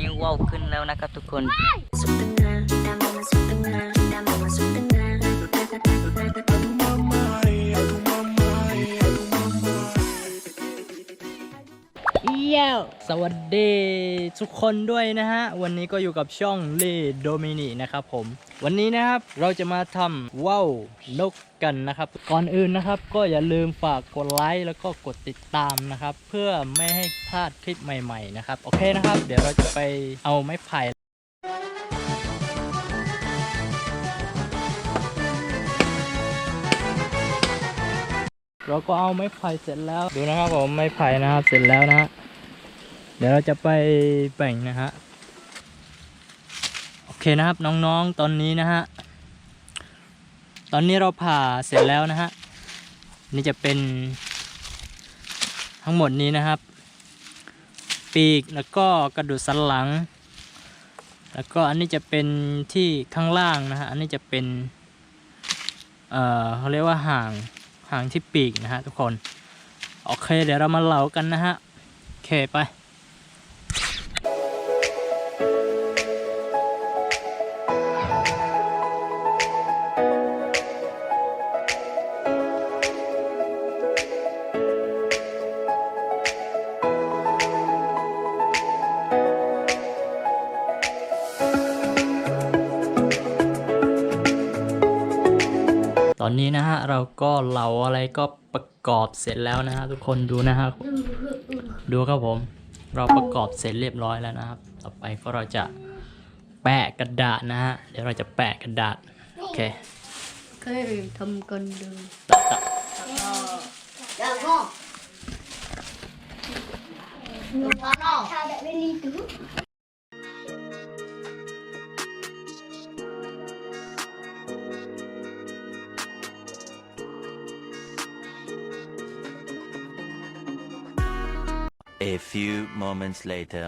นี้ว้าวขึ้นแล้วนะครับทุกคน เย้สวัสดีทุกคนด้วยนะฮะ วันนี้ก็อยู่กับช่องเลโดมินีนะครับผม วันนี้นะครับเราจะมาทำว่าว นกกันนะครับ ก่อนอื่นนะครับ ก็อย่าลืมฝากกดไลค์แล้วก็กดติดตามนะครับ เพื่อไม่ให้พลาดคลิปใหม่ ๆ นะครับ โอเคนะครับ เดี๋ยวเราจะไปเอาไม้ไผ่ เราก็เอาไม้ไผ่เสร็จแล้วดูนะครับผมไม้ไผ่นะครับเสร็จแล้วนะฮะเดี๋ยวเราจะไปแบ่งนะฮะโอเคนะครับน้องๆตอนนี้นะฮะตอนนี้เราผ่าเสร็จแล้วนะฮะนี่จะเป็นทั้งหมดนี้นะครับ ปีกแล้วก็กระดูกสันหลัง แล้วก็อันนี้จะเป็นที่ข้างล่างนะฮะอันนี้จะเป็นเอ่อเขาเรียกว่าห่าง หางที่ปีกนะฮะทุกคน โอเค เดี๋ยวเรามาเหลากันนะฮะโอเคไป ตอนนี้นะฮะเราก็เหลาอะไรก็ประกอบเสร็จแล้วนะฮะทุกคนดูนะฮะดูครับผม เราประกอบเสร็จเรียบร้อยแล้วนะครับ ต่อไปก็เราจะแปะกระดาษนะฮะเดี๋ยวเราจะแปะกระดาษโอเคเคยทำกันดูตัดตัดแล้วก็แล้วก็ A few moments later.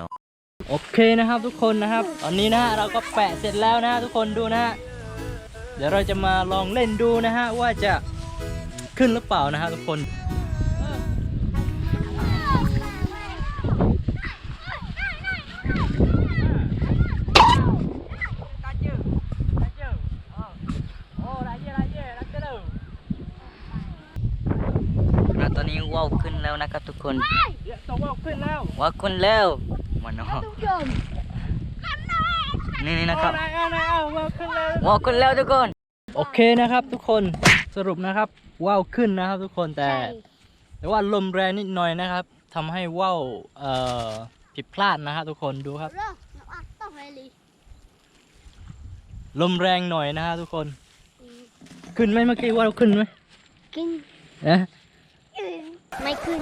โอเคนะครับทุกคนนะครับ ตอนนี้นะฮะเราก็แปะเสร็จแล้วนะฮะทุกคนดูนะฮะเดี๋ยวเราจะมาลองเล่นดูนะฮะว่าจะขึ้นหรือเปล่านะฮะทุกคน อะตอนนี้ว่าวขึ้นแล้วนะครับทุกคนเดี๋ยวตัวว่าวขึ้นแล้วว่าวขึ้นแล้วมันเนาะนี่นี่นะครับเอาเอาเอาเอาว่าวขึ้นแล้วว่าวขึ้นแล้วทุกคน โอเคนะครับทุกคนสรุปนะครับว่าวขึ้นนะครับทุกคนแต่ แต่ว่าลมแรงนิดหน่อยนะครับทำให้ว่าวเอ่อผิดพลาดนะฮะทุกคนดูครับต้องไปรีลมแรงหน่อยนะฮะทุกคน ขึ้นไหมเมื่อกี้ว่าวขึ้นไหมกินนะ ไม่ขึ้น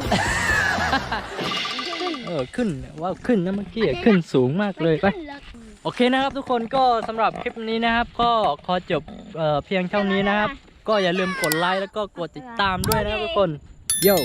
เออขึ้นว่าวขึ้นนะเมื่อกี้อะขึ้นสูงมากเลยไปขึ้นแล้วโอเคนะครับทุกคนก็สำหรับคลิปนี้นะครับ ก็ขอจบเอ่อเพียงเท่านี้นะครับ ก็อย่าลืมกดไลค์แล้วก็กดติดตามด้วยนะครับทุกคนโย่